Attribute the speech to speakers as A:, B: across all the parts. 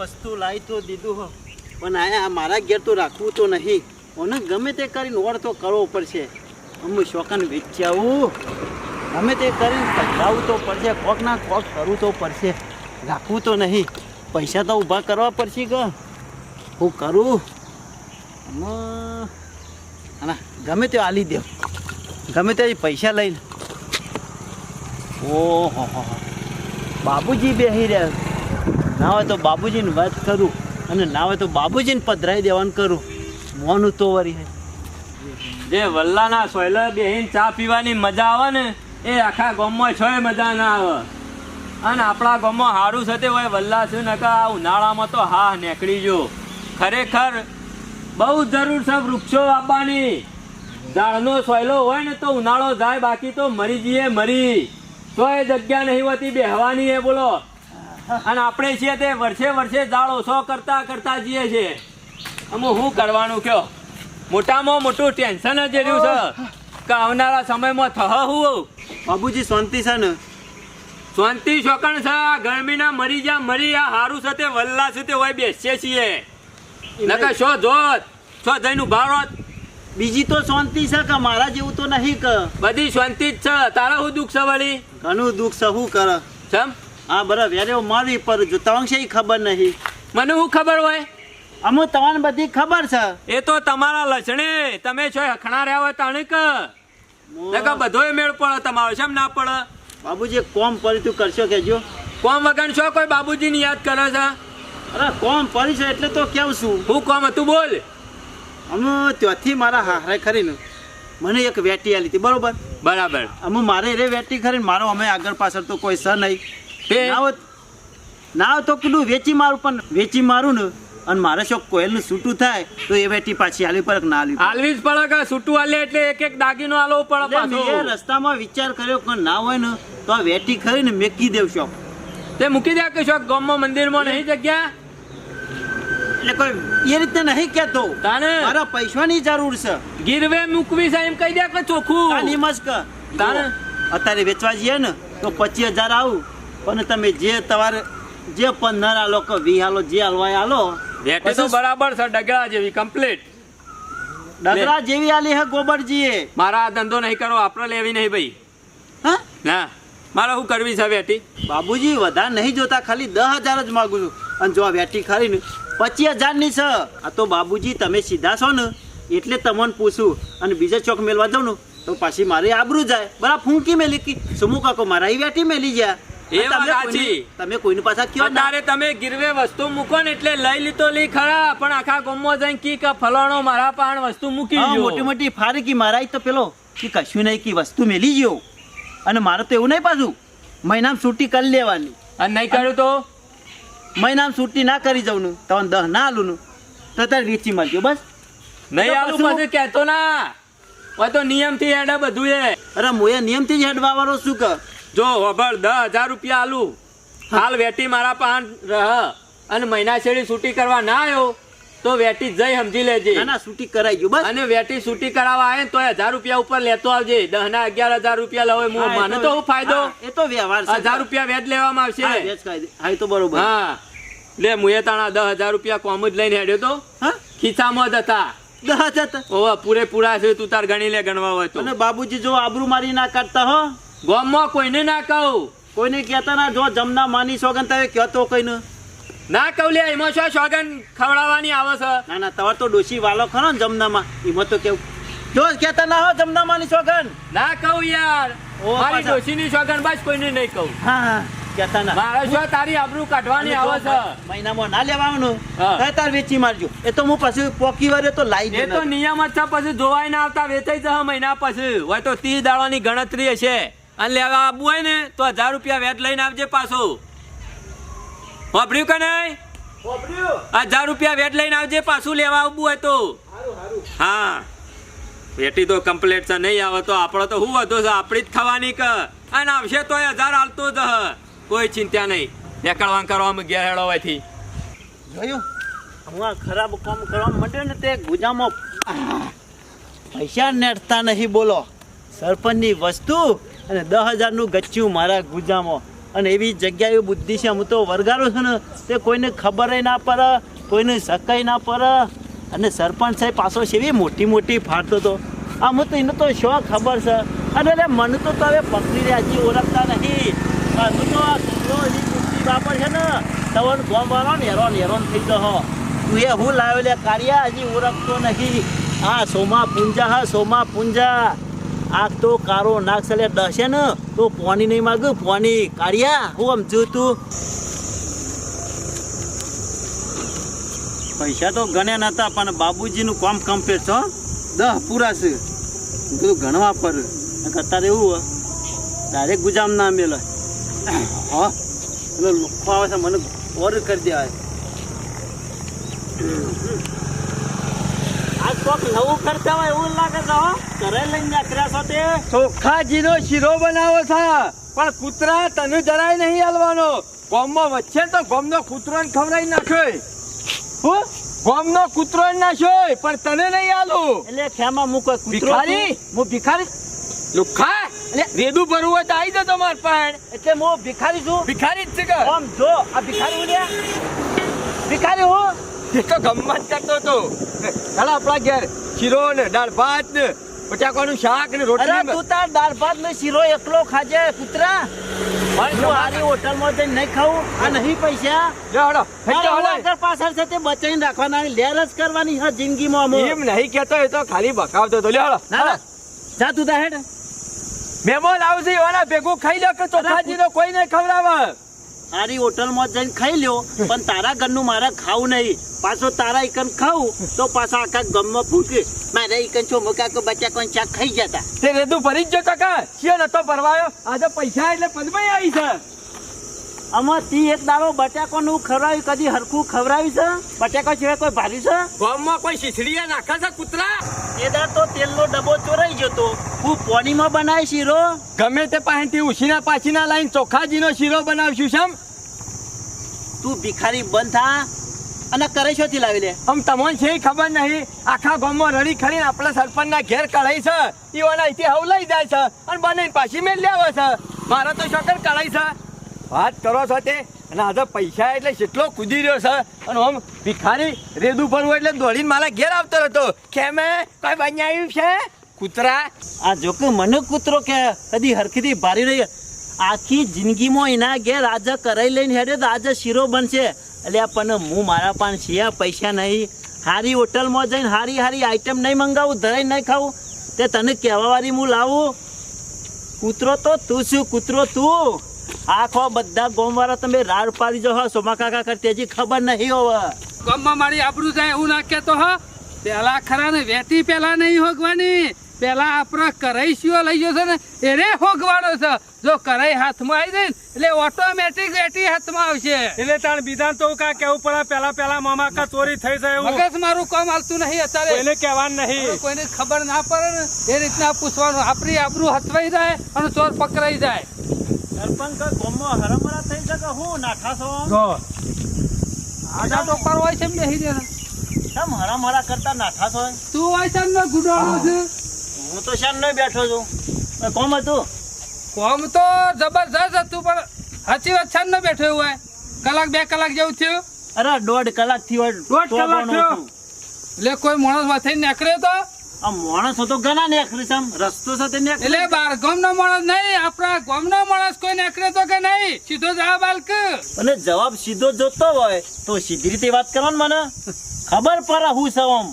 A: વસ્તુ લાવી તો દીધું હો. પણ આ મારા ઘેર તો રાખવું તો નહીં. મને ગમે તે કરીને ઓળ તો કરવો પડશે. હું શોખન વેચ્યાવું. ગમે તે કરીને કઢાવવું તો પડશે. કોક ના કોક કરવું તો પડશે. રાખવું તો નહીં. પૈસા તો ઊભા કરવા પડશે કે. હું કરું? ના ગમે તે આલી દેવ ગમે તે પૈસા લઈને. ઓહો. બાબુજી બેહી રહ્યા. ના હોય તો બાબુજીને વાત કરું અને ના હોય તો બાબુજીને પધરાઈ દેવાનું કરું. મોનું તો વરી હે.
B: જે વલ્લાના સોયલે બેહીન ચા પીવાની મજા આવે ને, એ આખા ગામમાં છોય મજા ના આવે. અને આપણા ગામમાં સારું છે તે હોય વલ્લા છે નકા આ ઉનાળામાં તો હા નીકળી જો. ખરેખર બહુ જરૂર છે વૃક્ષો આપવાની ઝાડનો સોયલો હોય ને તો ઉનાળો જાય, બાકી તો મરી જઈએ, મરી. તોય જગ્યા નહીં હોતી, બેહવાની એ બોલો. અને આપણે છીએ તે વર્ષે વર્ષે દાળ ઓછો કરતા કરતા જઈએ છીએ. અમે શું કરવાનું કયો? મોટામાં મોટું ટેન્શન જ રહ્યું છે. કે આવનારા સમયમાં થહ હું
A: બાબુજી શાંતિ છે ને?
B: શાંતિ શોકણ છે. આ ગરમીના મરી જા મરી આ હારું છે તે વલ્લા છે તે હોય બેસીએ છીએ. નકર શો જોત? શો જઈનું રહો
A: બીજી તો શાંતિ છે કે મારા જેવું તો નહીં કે?
B: બધી શાંતિ જ છે. તારા શું દુઃખ છે વળી?
A: ઘણું દુઃખ છે. શું કરે?
B: ચમ?
A: હા બરાબર. વેરે મારી પર જો. તવંગ છે ખબર નહીં?
B: મને શું ખબર હોય?
A: અમુ તમને બધી ખબર છે.
B: એ તો તમારા લક્ષણે તમે છો હખણા રહ્યા હોય તાણે કે નકર બધોય મેળ પડે તમારો એમ ના પડે?
A: બાબુજી કોમ પરી તું કરશો કેજો
B: કોમ વગર છો કોઈ બાબુજીને યાદ કરે છે?
A: અરે કોમ પરી છે એટલે તો કેવું છું?
B: હું કોમ હતું બોલ.
A: અમે ત્યાંથી મારા હારે ખરીને મને એક વેટી આલી હતી બરોબર?
B: બરાબર.
A: અમે મારે રે વેટી ખરીને મારો અમે આગળ પાછળ તો કોઈ સ નહીં.
B: તે
A: ના હોત. તો કીધું વેચી મારું પણ વેચી મારું ને અને મારે શું કોયલનું છૂટું થાય તો એ વેટી પાછી આલી પર ના આલી
B: હાલવી જ પડે કે છૂટું હાલે એટલે એક એક દાગીનો હાલવો પડે
A: મેં
B: પાછો.
A: રસ્તામાં વિચાર કર્યો કે ના હોય ને તો આ વેટી ખરીને મેકી દેવ શોખ
B: તે મૂકી દે કે શોક ગામમાં મંદિરમાં નહીં જગ્યા?
A: એટલે કોઈ એ રીતે નહીં કેતો
B: તાને?
A: મારા પૈસાની જરૂર છે.
B: ગીરવે મૂકવી છે એમ કહી દે કે ચોખ્ખું?
A: તાની મસ્ક
B: તાને?
A: અત્યારે વેચવા જઈએ ને તો પચીસ હજાર આવું. પણ તમે જે તમારે જે પંદર આલો કે વી આલો જે હલવાય આલો
B: વેટી તો બરાબર છે ડગરા જેવી કમ્પ્લીટ
A: ડગરા જેવી આલી હે ગોબરજીએ.
B: મારા આ ધંધો નહીં કરો આપણે લેવી નહીં ભાઈ.
A: હા?
B: ના મારે શું કરવી છે વેટી
A: બાબુજી વધારે નહીં જોતા ખાલી દસ હજાર જ માગું છું. અને જો આ વેટી ખરી ને પચીસ હજારની છે. આ તો બાબુજી તમે સીધા છો ને એટલે તમને પૂછું. અને બીજે ચોક મેળવા જાઉં ને તો પાછી મારી આબરું જાય. બરાબર ફૂંકી મેલી કી સુમુ કાકો મારા એ વેટી મેલી ગયા?
B: એ વાત
A: તમે કોઈની- તમે કયો ના
B: તમે ગીરવે વસ્તુ મૂકો ને એટલે લઈ લીધો લઈ ખરા પણ આખા ગામમાં જઈને કી કે ફલાણો મારા પાણ વસ્તુ મૂકી ગયો.
A: મોટી મોટી ફારી કી મારા તો પેલો કે કશું નહીં કી વસ્તુ મેલી ગયો. અને મારે તો એવું નહીં પાછું. મહિનામાં છૂટી કરી લેવાની.
B: અને નહીં કર્યું તો?
A: મહિનામાં છૂટી ના કરી જવું ને તમને દહ ના આલું નું. તો તારે વેચી મળજો બસ.
B: નહીં આલું
A: પાછું-
B: કહેતો ના. તો નિયમથી હેડે બધું એ
A: અરે મોયા નિયમથી જ હેડવા વાળો શું કર
B: જો હોભળ દસ હજાર રૂપિયા આલું. હાલ વેટી મારા પાન રહ. અને મહિના છેડી છૂટી કરવા ના આવ્યો તો વેટી જઈ સમજી લેજે.
A: ના છૂટી કરાઈ ગયું બસ.
B: અને વેટી છૂટી કરાવવા આવે તો હજાર રૂપિયા ઉપર લેતો આવજે. દસ ના અગિયાર હજાર રૂપિયા લવે મને
A: તો-
B: ફાયદો.
A: એ તો વ્યવહાર
B: હજાર રૂપિયા વેજ લેવામાં આવશે.
A: હા, તો બરોબર.
B: હા. લે મુએ તાણા દસ હજાર રૂપિયા કોમ જ લઈને હેડ્યો તો. ખિસ્સામાં જ હતા.
A: દસ હજાર તો.
B: ઓવા પૂરેપૂરા છે તું તાર ગણી લે ગણવા હોય તો.
A: અને બાબુજી જો આબરૂ મારી ના કાઢતા હો.
B: ગામમાં કોઈને ના કહું.
A: કોઈને કહેતા ના જો જમના માની સોગન તમે કહો તો કઈને.
B: ના કહું લે એમાં શું સોગન ખવડાવવાની આવે છે?
A: ના ના તમારે તો ડોશી વાલો ખરો ને જમનામાં. એમાં તો કેવું? જો કહેતા ના હો જમના માની સોગન.
B: ના કહું યાર. મારી. ડોશીની સોગન બસ કોઈને નહીં કહું.
A: હા હા કહેતા ના.
B: મારે શું તારી આબરૂ કાઢવાની આવે છે?
A: મહિનામાં ના લેવાનું.
B: હા.
A: તાર વેચી મારજો. એ તો હું પછી પોકી વારે તો લાઈ
B: તો નિયમ જ છે પછી જોવાય ના આવતા વેચાઈ જશે મહિના પછી. હોય તો તી દાડાની ગણતરી હશે. અને લેવા આવવું હોય ને તો હજાર રૂપિયા વેટ લઈને આવજે પાછો. વાપર્યું કે નહીં? હજાર રૂપિયા વેટ લઈને આવજે પાછું લેવા આવવું હોય તો. હા. વેટી તો કમ્પ્લેટ છે નહીં આવે તો આપણો તો શું વધુ છે? આપણી જ થવાની કે. અને આવશે તો હજાર હાલતો જ. કોઈ ચિંતા નહીં. નીકળવા કરવામાં ઘેર હેડો હોયથી
A: જોયું? હું આ ખરાબ કામ કરવા માંડ્યો ને તે ગુજામાં. પૈસા નેટતા નહીં બોલો. સરપંચની વસ્તુ અને દસ હજારનું ગચ્યું મારા ગુજામાં. અને એવી જગ્યાએ બુદ્ધિ છે, હું તો વરગાડું છું ને, તે કોઈને ખબર ના પડે, કોઈને શકાય ના પડે. અને સરપંચ સાહેબ પાછો છે, એવી મોટી મોટી ફાટતો હતો આમ તો એને તો શો ખબર છે? અને એટલે મને તો હવે પકડી રહ્યા હજી ઓળખતા નહીં. હું તો આ કૂતરો એની બુદ્ધિ વાપર છે ને તવન ગોમ વાળો ને હેરોન હેરોન થઈ ગયો તું એ હું કાર્ય કાર્યા હજી ઓળખતો નહીં. આ સોમા પુંજા, હા, સોમા પુંજા. આ તો કારો નાક લે દશે ને, તો પોની નહીં માગ પોની કાઢ્યા. હું જો તું. પૈસા તો ગણ્યા નતા, પણ બાબુજીનું કામ કમ્પ્લીટ છો દહ પૂરા છે. તું ગણવા પર. અત્યારે એવું હોય. ડાયરેક્ટ ગુજામ ના મેલે. હા. એટલે લુખો આવે છે, મને ઓર કરી દેવાય. કોક નવું કરતા હોય એવું લાગે છે ઘરે લઈને નીકળ્યા છો તે
C: ચોખાજીનો શીરો બનાવો છે. પણ કૂતરા તને જરાય નહીં હાલવાનો. ગોમમાં વચ્ચે તો ગોમનો કૂતરો ખવડાવી નાખ્યો હું? ગોમનો કૂતરો નાખ્યો પણ તને નહીં હાલું.
A: એટલે ખેમાં મૂકો કૂતરો
C: ભિખારી?
A: હું ભિખારી?
C: લુખા રેડું ભરવું હોય તો આવી જતો માર પણ
A: એટલે હું ભિખારી છું.
C: ભિખારી જ છે કે?
A: આમ જો આ ભિખારી ઉડ્યા. ભિખારી હું?
C: એ તો ગમત કરતો હતો. ચાલો આપણા ઘેર શીરો ને દાળ ભાત ને પચાકવાનું શાક ને રોટલી
A: તું તાર દાળ ભાત ને શીરો એકલો ખાજે કૂતરા. હું હારી હોટલમાં જઈને નહીં ખાવું આ નહીં પૈસા. મારે
C: હેડો.
A: આગળ પાછળ છે તે બચાઈને રાખવાના લેર જ કરવાની જિંદગીમાં
C: એમ નહીં કેતો એ તો ખાલી બકાવતો હતો. લે
A: ના જા તું તા હેડ.
C: મેમો આવશે એવાના ભેગું ખાઈ લો કે ચોખાજીનો કોઈ નહીં ખવડાવે.
A: હારી હોટલમાં જઈને ખાઈ લ્યો, પણ તારા ઘરનું મારે ખાવું નહીં. પાછો તારા એકન ખાવું તો પાછા આખા ગમમાં ફૂટે મારે એકન છો મકા કે બચ્ચા કોઈ ચા ખાઈ જતા.
C: તે રેદુ ભરી જ જો કાકા. શિયો નતો ભરવાયો. આજે પૈસા એટલે પદમાં આવી છે.
A: આમાં તી એક દાડો બટાકાનું ખવડાવ્યું કદી હરખું ખવડાવ્યું છે? બટાકા સિવાય કોઈ ભાર્યું છે?
C: ગામમાં કોઈ શીથડીયા નાખે છે કૂતરા?
A: એ દાડ તો તેલનો ડબ્બો ચોરાઈ ગયો તો. હું પોણીમાં બનાવી શીરો?
C: ગમે તે પાસેથી ઉછીના પાછીના લાઈન ચોખાજીનો શીરો બનાવશું શમ?
A: તું ભિખારી બંધ થા અને કરે છો લાવી લે.
C: આમ તમને છે ખબર નહીં આખા ગામમાં રડી ખરીને આપણા સરપંચના ઘેર કઢાઈ છે. ઈવાના અહીંથી હવલાઈ જાય છે અને બને પાછી મેળ લેવા છે. મારા તો શોકર કઢાઈ છે. વાત કરો છો તે? અને આજે પૈસા એટલે કેટલો કૂદી રહ્યો છે. અને આમ ભિખારી રેદું હોય એટલે દોડીને મારા ઘેર આવતો હતો કેમે? કોઈ બનાવ્યું છે? કૂતરા?
A: આ જો કે મને કૂતરો કે કદી હરખીથી ભારી રહી આખી જિંદગીમાં એના ઘેર આજે કરાઈ લઈને હેડે તો આજે શીરો બનશે. એટલે પણ હું મારા પાસે છીએ પૈસા નહીં. હારી હોટલમાં જઈને હારી હારી આઈટમ નહીં મંગાવું, ધરાઈ નહીં ખાવું. તે તને કહેવાવાળી હું લાવું. કૂતરો તો તું શું કૂતરો તું. આખો બધા ગોમવાળા તમે રાડ પાડી જો સોમા કાકા કરતી હજી ખબર નહીં હોવે.
D: ગામમાં મારી આબરૂ જાય એવું ના કહેતો હો. પેલા ખરા ને વેતી પેલા નહીં હોગવાની. પેલા આપણે કરાઈ શિયો લઈ ગયો છે ને એને હોગવાનો છે. જો કરાઈ હાથમાં આવી જાય ને એટલે ઓટોમેટિક વેટી હાથમાં આવશે.
E: એટલે તાણ બીધાન તો કા કેવું પડે પેલા પેલા મામા કા ચોરી થઈ જાય
D: મગજ મારું કામ હાલતું નહીં અત્યારે.
E: એને કહેવાનું
D: હવે
E: નહીં
D: કોઈને ખબર ના પડે ને એ રીતના પૂછવાનું. આપણી આબરૂ હથવાઈ જાય અને ચોર પકડાઈ જાય.
A: સરપંચ ગોમમાં હરમરા થઈ શકે હું નાઠા છો
E: જો.
D: આજા તો પર હોય છે એમ
A: હરમરા કરતા છો
D: તું હોય છે ને ગુડાણો છે.
A: હું તો શાન નહીં બેઠો છું. કોમ હતું?
D: કોમ તો જબરજસ્ત હતું પણ સાચી વાત છે ને બેઠો એવું હોય. કલાક બે કલાક જેવું થયું.
A: અરે દોઢ કલાકથી
E: દોઢ કલાક થયો?
D: એટલે કોઈ માણસ માથે નીકળ્યો તો?
A: આ માણસ તો ઘણા નેખરી છે આમ. રસ્તો સાથે નીકળી
D: એટલે બાર ગામનો માણસ નહીં આપણા ગામનો માણસ કોઈ નીકળ્યો તો કે નહીં? સીધો જવાબ આલક
A: અને જવાબ સીધો જોતો હોય તો સીધી રીતે વાત કરો ને મને. ખબર પડે હું સમ આમ.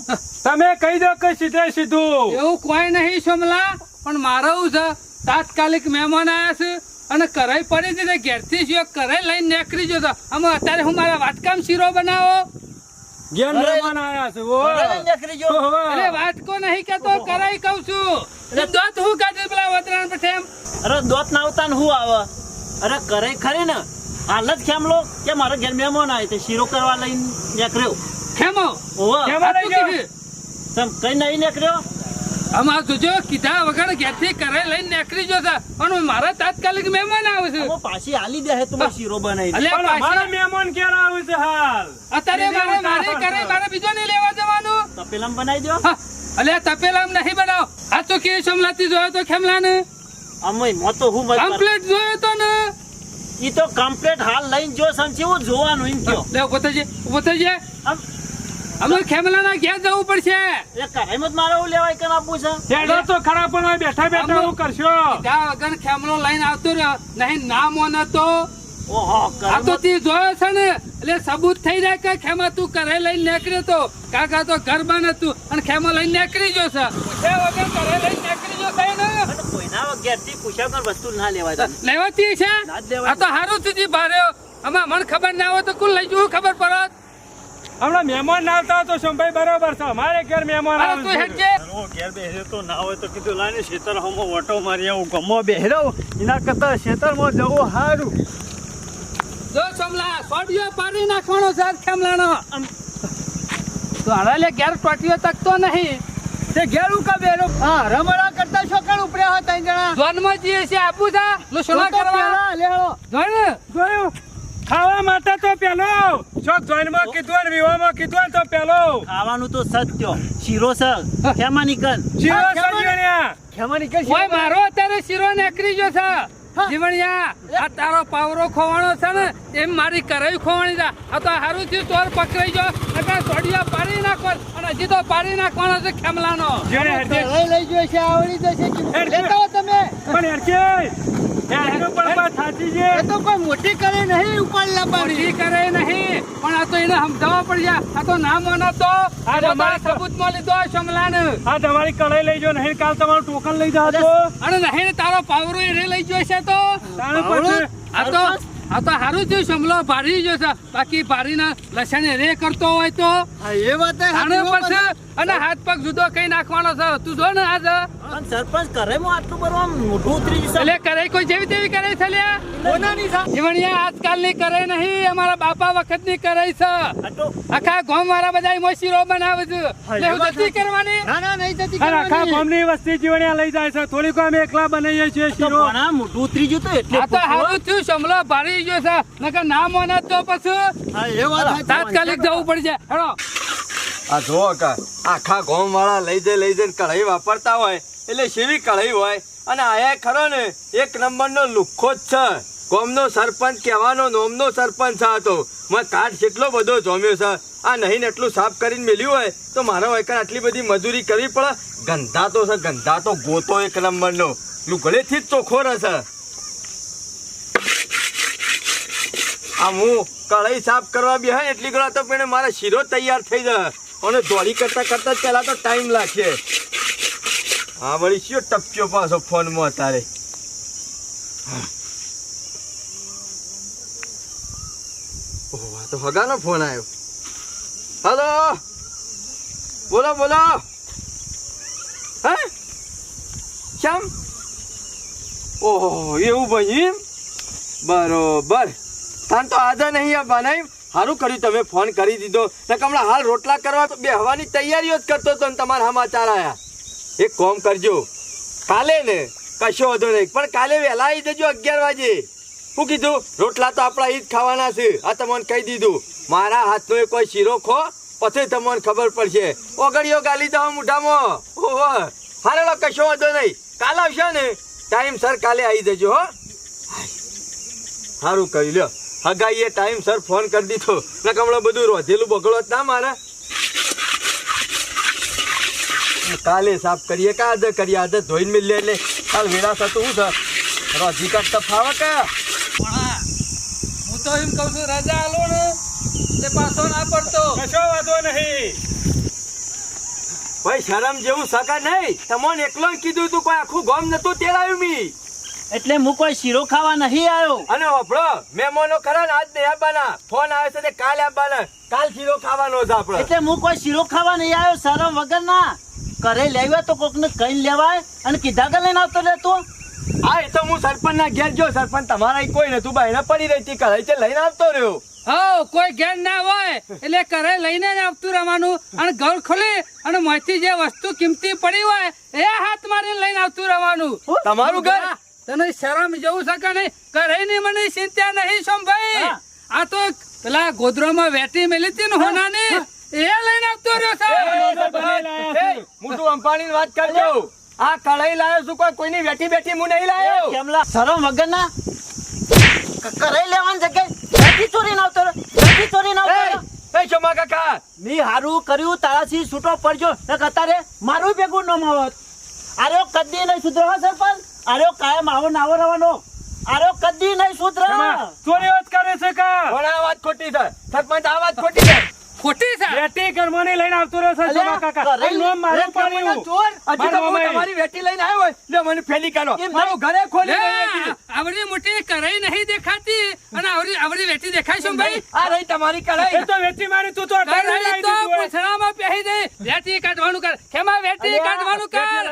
E: તમે કહી દો કે સીધે સીધું.
D: એવું કોઈ નહીં સોમલા પણ મારો છે તાત્કાલિક મહેમાન આવ્યા છે અને કરાઈ પડી હતી ઘેરથી શું કરાઈ લઈને નેકરી જતો તો. આમાં અત્યારે હું મારા વાટકામ શીરો બનાવો?
E: જ્ઞાન આયા છે ઓ
D: કરાઈ કહું છું. દોત હું કાઢે પેલા વતરાણ પછી એમ?
A: અરે દોત ના આવતા ને હું આવે? અરે કરાઈ ખરી ને. હાલ જ ખેમલો કે મારા ઘેર મહેમાન આવે તે શીરો કરવા લઈને નીકળ્યો
D: ખેમો? કીધું?
A: તમ કઈ નહીં નીકળ્યો
D: આમાં જોજો કીધા વગર ઘેરથી કરે લઈને નીકળી જશે છે. અને મારા તાત્કાલિક મહેમાન આવે છે.
A: પાછી આલી દે તું શીરો બનાવી.
D: અલ્યા
E: પણ અમારા મહેમાન ક્યારે આવે છે હાલ?
D: અત્યારે મારે મારે કરે મારે બીજો નહીં લેવા જવાનું.
A: તપેલામ બનાવી દો.
D: અલે તપેલામ નહીં બનાવ. આ તો કે સમલાતી જોયો તો ખેમલા ને
A: આમાં મો તો હું મત
D: કમ્પ્લીટ જોયો તો ને?
A: ઈ તો કમ્પ્લીટ હાલ લઈને જો સંચેવું જોવાનું એમ કયો?
D: લે ઊભો થજે
A: આમ
D: અમે ખેમલાના ઘેર જવું પડશે.
A: એ કરાઈમાં મારે એવું લેવાય કે આપવું છે?
E: હેડો તો ખરા પણ બેઠા બેઠા હું કરશો.
D: ત્યાં વગર ખેમલો લઈને આવતો રહ્યો. નહીં ના મોને તો
A: ઓહો
D: આ તો
A: કરાઈમાં
D: જોયો છે ને એટલે સબૂત થઈ જાય કે ખેમા તું કરે લઈને નીકળ્યો તો. કાકા તો ઘર હતું અને ખેમો લઈને નીકળી ગયો છે. પૂછ્યા વગર ઘરે લઈને નીકળી ગયો છે ને.
A: પણ કોઈના ઘેરથી પૂછ્યા વગર વસ્તુ ના લેવાય
D: લેવાતી છે. આ તો હારું સુધી ભાર્યો આમાં મને ખબર ના હોય તો કુલ લઈ જવું ખબર પડત?
E: હમણાં મહેમાન ના આવતા તો સંભાઈ બરોબર છે. અમારે ઘેર મહેમાન આવે
D: તો હેડજે
A: ઘરો ઘેર બેહ્યો તો ના હોય તો કીધું લાને શેતર હમો ઓટો મારી આવું ગમો બેહરો. એના કરતા ખેતરમાં જવું સારું
D: જો ચમલા સોડિયો પાડી નાખવાનો છે ખેમલાનો. તો હારા લે ઘેર ટોટીઓ તકતો નહીં.
E: તે ઘેર ઉકા બેરો હા રમણા કરતા છોકરા ઉપડ્યા હતા ત્રણ જણા.
D: જોનમાં જઈએ છે આપું લો લુસણા કરવા.
E: લેવો
D: જોઈને
E: જોયું? ખાવા માટે તો પેલો. ચોક જોઈનમાં કીધું ને વિવાહમાં કીધું ને તો પેલો.
A: ખાવાનું તો સત્ય. શીરો સ ખેમા કન
E: શીરો સજ્જણ્યા
A: ખેમાની
D: ઓય મારો અત્યારે શીરો નીકળી ગયો છે. જીવણિયા આ તારો પાવરો ખોવાણો છે ને એમ મારી કરાઈ ખોવાણી છે. આ તો હારું થયું તોર પકડાઈ ગયો. નકર સોડિયો પાડી નાખો અને હજી તો પાડી નાખવાનો છે ખેમલાનો.
A: લઈ જોઈ છે આવડી જશે. તમે.
E: પણ
A: તો કોઈ મોટી કરે નહીં ઉપાડ
D: મોટી કરે નહીં પણ આ તો એને સમજાવવા પડશે આ તો ના માનો તો. આ
E: તમારી
D: તારા લીધો શમલાને.
E: હા તમારી લઈ જાઓ નહીં કાલ તમારું ટોકન લઈ તો.
D: અને નહીં તારો પાવરો એને લઈ જાય છે તો. આ તો આ તો હારું થયું સમલો ભારી ગયો છે. બાકી ભારીના લસણ રે કરતો હોય તો.
A: એ વાત
D: પછી અને હાથ પગ જુદો કઈ નાખવાનો છે? તું જો ને આજ
A: સરપંચ કરે મો આટલું બરો આમ મોઢું ઉતરી જશે?
D: એટલે કરે કોઈ જેવી તેવી કરે છે લ્યા?
A: કોનાની સા
D: જીવણિયા આજકાલની કરે નહીં અમારા બાપા વખતની કરે છે. આખા ગામ વાળા બધા મોશીરો બનાવે છે. એટલે હું જતી કરવાની?
A: ના ના નહીં જતી
E: કરવાની આખા ગામની વસ્તી જીવણિયા લઈ જાય છે. થોડીક અમે એકલા બનાવીએ છીએ શીરો.
A: ઘણા મોઢું ઉતરી જતો? એટલે
D: આ તો હારું થયું સમલો ભારી ગયો છે. નકર ના મોને તો પછી
A: હા એ વાત
D: તાત્કાલિક જવું પડશે. હેડો.
C: આ જો કા આખા ગોમ વાળા લઈ જઈ લઈ જઈને કઢાઈ વાપરતા હોય એટલે શેવી કઢાઈ હોય? અને આયા ખરો ને એક નંબરનો લુખ્ખો જ છે. ગોમનો સરપંચ કહેવાનો નોમનો સરપંચ હા હતો મેં કાઠ કેટલો બધો જોમ્યો છે. આ નહીં ને એટલું સાફ કરીને મેલ્યું હોય તો મારા વાયકર આટલી બધી મજૂરી કરવી પડે? ગંધા તો છે ગંધા તો ગોતો એક નંબરનો. લુગડેથી જ ચોખ્ખો રહેશે આ હું કઢાઈ સાફ કરવા બે એટલી ઘણા તો પેણે મારા શીરો તૈયાર થઈ જાય. અને દોડી કરતા કરતા જ તો ટાઈમ લાગશે હા, વળી શું ટપક્યો પાછો ફોનમાં અત્યારે. ઓહો તો હગાનો ફોન આવ્યો. હલો? બોલો બોલો. હે? કેમ ઓહો, એવું ભાઈ બરોબર. તાન તો આજે નહીં આ નહીં સારું કર્યું તમે ફોન કરી દીધો. ને હમણાં હાલ રોટલા કરવા તો બેહવાની તૈયારીઓ જ કરતો હતો ને તમારા સમાચાર આયા. એક કોમ કરજો. કાલે ને કશો વધો નહીં, પણ કાલે વહેલા આવી જજો અગિયાર વાગે. શું કીધું, રોટલા તો આપણા એ જ ખાવાના છે. આ તમને કહી દીધું. મારા હાથનો એ કોઈ શીરો ખો, પછી તમને ખબર પડશે. ઓગળીઓ ગાલી દો મોઢામાં. ઓહો. હારેલો કશો વધો નહીં. કાલ આવશો ને. ટાઈમ સર કાલે આવી જજો, હો. સારું કરી લ્યો. હગાઈએ ટાઈમ સર ફોન કરી દીધો. ને હમણાં બધું રોધેલું બગડો જ ના મારે. કાલે સાફ કરીએ કે આજે કરીએ? આજે ધોઈને મિલે એટલે કાલ વેળા થતું શું છે રોજી કાઢ તો ફાવે કે?
D: હું તો એમ કહું છું રજા આલો ને એટલે પાછો ના પડતો.
E: કશો વાંધો નહીં.
C: ભાઈ શરમ જેવું સકા નહીં. તમને એકલો જ કીધું તું કોઈ આખું ગોમ નતું તેડાયું મી.
A: એટલે હું કોઈ શીરો ખાવા નહીં આવ્યો.
C: અને વાપરો મહેમાનો ખરા ને આજ નહીં આવવાના ફોન આવે છે તે કાલે આવવાના કાલ શીરો ખાવાનો છે આપણે.
A: એટલે હું કોઈ શીરો ખાવા નહીં આવ્યો શરમ વગર ના ઘરે લેવા તો કોક ને કઈ લેવાય અને કીધા કે લઈને આવતો રહેતો.
C: હા એ તો હું સરપંચ ના ઘેર ગયો. સરપંચ તમારા કોઈ નતું બાઈને પડી રહી હતી કઢાઈ છે લઈને આવતો રહ્યો.
D: હા કોઈ ઘેર ના હોય. એટલે ઘરે લઈને જ આવતું રહેવાનું. અને ઘર ખોલી અને મોંથી જે વસ્તુ કિંમતી પડી હોય એ હાથ મારીને લઈને આવતું રહેવાનું.
C: તમારું ઘર?
D: તને શરમ જેવું છે કે નહીં? કરે નહીં મને ચિંતા નહીં સોમભાઈ. આ તો પેલા ગોદરામાં વેટી મેલી હતી ને હોનાની. એ લઈને આવતો રહ્યો છે.
C: એ, મોટું અંબાણી વાત કરજો. આ કઢાઈ લાયો છું કોઈ કોઈની વેઠી બેઠી હું નહીં લાયો.
A: કેમલા? શરમ વગર ના ક- કરાઈ લેવાની જગ્યાએ નથી ચોરી ના આવતો. નથી ચોરી ના આવતો
C: એ ચોમા કાકા.
A: મી હારું કર્યું તારાથી છૂટો પડજો. ને અત્યારે મારું ભેગું ન માવત આર્યો કદી નહીં સુધરો હો સરપંચ? આર્યો કાયમ આવો નાવો રહેવાનો. આર્યો કદી નહીં સુધરા.
E: ચોરી વાત કરે છે કા?
C: આ વાત ખોટી છે સરપંચ આ વાત ખોટી છે
D: ખોટી છે.
E: વેટી કર્મોની લઈને આવતો રહ્યો છે
A: અલ્યા,
E: કાકા.
A: કરાઈ
E: આ નોમ મારું
A: લે,
E: ચોર.
C: હજી તો હું તમારી વેટી લઈને આવ્યો હોય. લે મને ફેલી કાઢો. મારું ઘરે ખોલી
D: આવડી મોટી કરાઈ નહીં દેખાતી. અને આવડી આવડી વેટી દેખાય છે ભાઈ?
C: આ રહી તમારી કઢાઈ
E: એ તો વેટી મારી તું તો અઢાર લઈ
D: તો પૂછડામાં પહેરી દે. વેટી કાઢવાનું કર. કેમાં વેટી કાઢવાનું કર.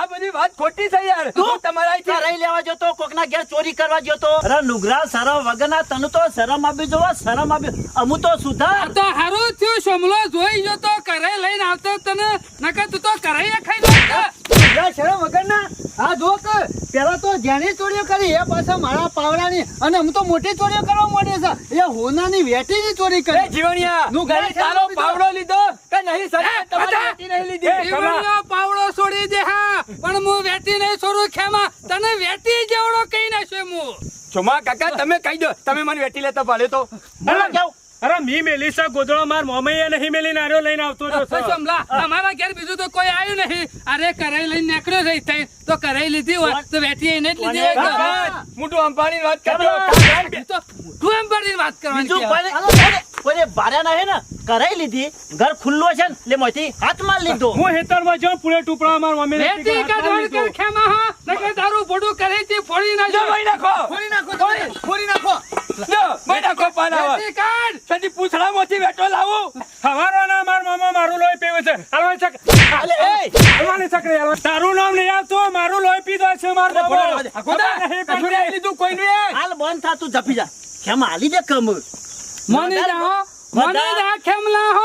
C: આ બધી વાત ખોટી છે યાર.
A: તું
C: તમારા
A: કરાઈ લેવા જતો કોકના ઘેર ચોરી કરવા જતો અરે નુગરા શરમ વગરના તને તો શરમ આપી જોવા શરમ આપી અમુ તો સુધાર.
D: તો હારું થયું શમલો જોઈ જો તો કરાઈ લઈને આવતો તને નકર તું તો કરાઈ ખાઈ લો
F: શરમ વગરના આ જો કે પેલા તો જેની ચોરીઓ કરી એ પાછા મારા પાવડાની અને હું તો મોટી ચોરીઓ કરવા માંડે છે. એ હોનાની વેટીની ચોરી કરી.
C: જીવણિયા
F: નું ઘરે
C: તારો પાવડો લીધો કે નહીં સરપંચ તમારી વેટી નહીં લીધી.
E: એ,
D: પાવડો છોડી દે હા. પણ હું વેટી નહીં છોડું ખેમા. તને વેટી જેવડો કહી નાખ્યો હું.
C: ચોમા કાકા તમે કહી દો. તમે મને વેટી લેતા પાડ્યો તો.
A: બોલો
E: અરે મી મેલી ગોદડો માર મોમૈયા નહીં મેલી નાર્યો લઈને આવતો રહ્યો છે.
D: સમલા તમારા ઘેર બીજું તો કોઈ આવ્યું નહીં. અરે કરાઈ લઈને નીકળ્યો છે થઈ તો કરાઈ લીધી હોય તો વેઠી એને જ લીધી હોય
C: મોટું અંબાણી વાત કરજો.
D: તો તું અંબાણી વાત કરવાની
A: બીજું
D: કે.
A: કોઈને કોઈને ના હે ને? કરાઈ લીધી ઘર ખુલ્લો છે ને એટલે મોથી હાથ માર લીધો.
E: હું હેતરમાં જો પૂરે ટુકડા માર મમ્મી
D: વેટી કાઢવાનું કર ખેમા હા? નકે તારું ભોડું કરે તે ફોડી
C: નાખો
F: ફોડી નાખો. ફોડી નાખો
C: જો નાખો. પાના
D: વેટી કાઢ
C: સદી પૂછડામાંથી વેટો લાવું.
E: હવારો ના માર મામા મારું લોહી પીવે છે. હાલવાની ચક
A: અલે એ.
E: હાલવાની ચકરી હાલવા તારું નામ નહીં આવતું મારું લોહી પીધો છે માર મામો
C: આ
E: નહીં
C: કશું લીધું કોઈનું એ.
A: હાલ બંધ થા તું જપી જા. કેમ હાલી દે કમ?
D: મોની જાઓ મોની જા હો.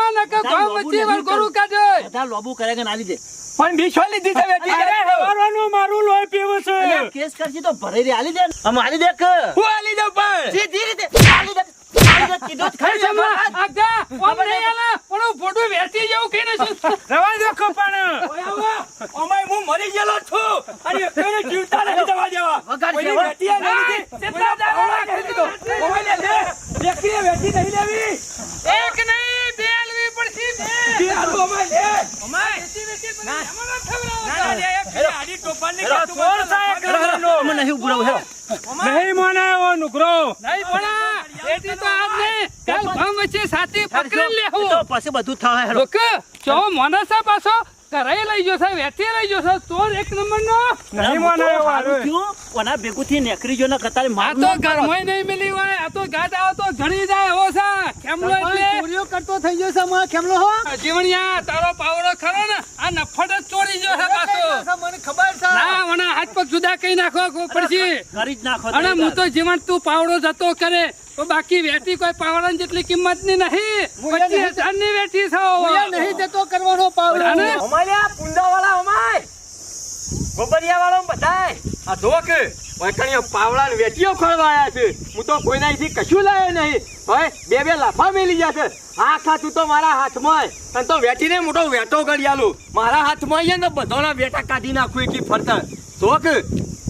A: બધા લોબુ કરે કે નાલી દે
C: પણ બીસો લીધી
E: અરે હવારોનું મારું લોહી પીવું છે.
A: કેસ કરજી તો ભરે રે આલી દે. આમ હાલી દે કે
C: હું આલી દઉં પણ.
A: સીધી રીતે.
D: આલા પણ હું ભોડું વેટી જેવું કહી નાખ્યું
E: રવા દો
D: એક નહીં.
A: નહીં ઉભું રહું
E: નહીં મને એવો નુકરો.
D: નહીં ભણા વેટી તો આજ કાલ ભામ વચ્ચે સાથી પકડી લેવું.
A: તો પછી બધું થાય હેલો.
D: લોક ચો મોનસા પાછો કરાઈ લઈ જશે વેચી વેઠી લઈ ગયો તો ચોર એક નંબર નો
E: નહીં મને
A: હારું ઓના ભેગું થી નેકરી જો ને કતારે
D: આ તો
A: કરવા.
D: નહીં મિલી હોય આ તો ગાત આવો તો ઘણી જાય હો સા કેમલો એટલે
F: ચોરીઓ કરતો થઈ ગયો છે અમારો ખેમલો હો.
D: જીવણિયા તારો પાવડો ખરો ને આ નફટ જ ચોરી જો છે પાછો.
F: મને ખબર છે.
D: ના મને હાથ પગ જુદા કઈ નાખો પડશે.
A: ઘરી જ નાખો
D: અને હું તો જીવન તું પાવડો જતો કરે. તો બાકી વેટી કોઈ પાવડા જેટલી કિંમતની નહીં. પચીસ હજારની વેઠી
F: થો નહીં જતો કરવાનો પાવડો.
C: અમારે આ પુંડાવાળા અમાય. ગોબરિયાવાળો બધાય. આ ધોક વૈકણીઓ પાવડા વેટીઓ આયા છે. હું તો કોઈના અહીંથી કશું લાવ્યો નહીં. હવે બે બે લાફા મેલી જશે આ ખાતું તો મારા હાથમાં અને તો વેટીને મોટો વેટો કરી મારા હાથમાં આવીએ ને બધોના વેટા કાઢી નાખું એટલી ફરતા. ધોક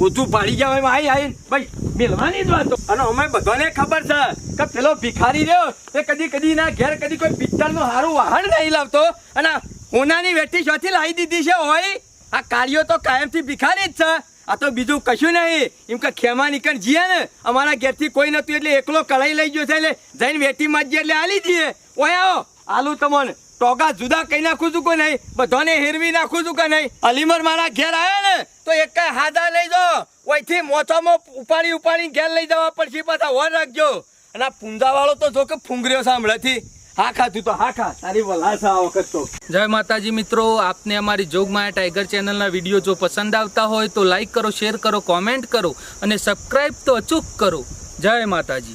C: ઊંચું પાડી ગયા એમ આવી આઈ ભાઈ, મેલવાની જ વાતો. અને અમે બધાને ખબર છે કે પેલો ભિખારી રહ્યો. એ કદી કદી ના ઘેર કદી કોઈ પિત્તળનું સારું વાહન નહીં લાવતો. અને હોનાની વેટી શોથી લાવી દીધી છે હોય આ કાર્યો તો કાયમથી ભિખારી જ છે. આ તો બીજું કશું નહીં. એમ કે ખેમા નીકળ જીએ ને, અમારા ઘેરથી કોઈ નતું એટલે એકલો કઢાઈ લઈ ગયો છે એટલે જઈને વેટી માં એટલે આલી જઈએ ઓય આવો. આલું તમને ટોગા જુદા કઈ નાખું છું કે નહીં? બધાને હેરવી નાખું છું કે નહીં? અલીમર મારા ઘેર આવ્યા ને, તો એક કઈ હાદા લઈ જાઓ. ઓયથી મોથામાં ઉપાડી ઉપાડી ઘેર લઈ જવા પડશે. પાછા વર રાખજો. અને આ પૂંજા વાળો તો જો કે ફૂંગર્યો સાંભળેથી હા ખા તું તો હા ખા તારી વલાસ
D: જય માતાજી મિત્રો, આપને અમારી જોગમાયા ટાઈગર ચેનલના વીડિયો જો પસંદ આવતા હોય તો લાઈક કરો, શેર કરો, કોમેન્ટ કરો અને સબસ્ક્રાઈબ તો અચૂક કરો. જય માતાજી.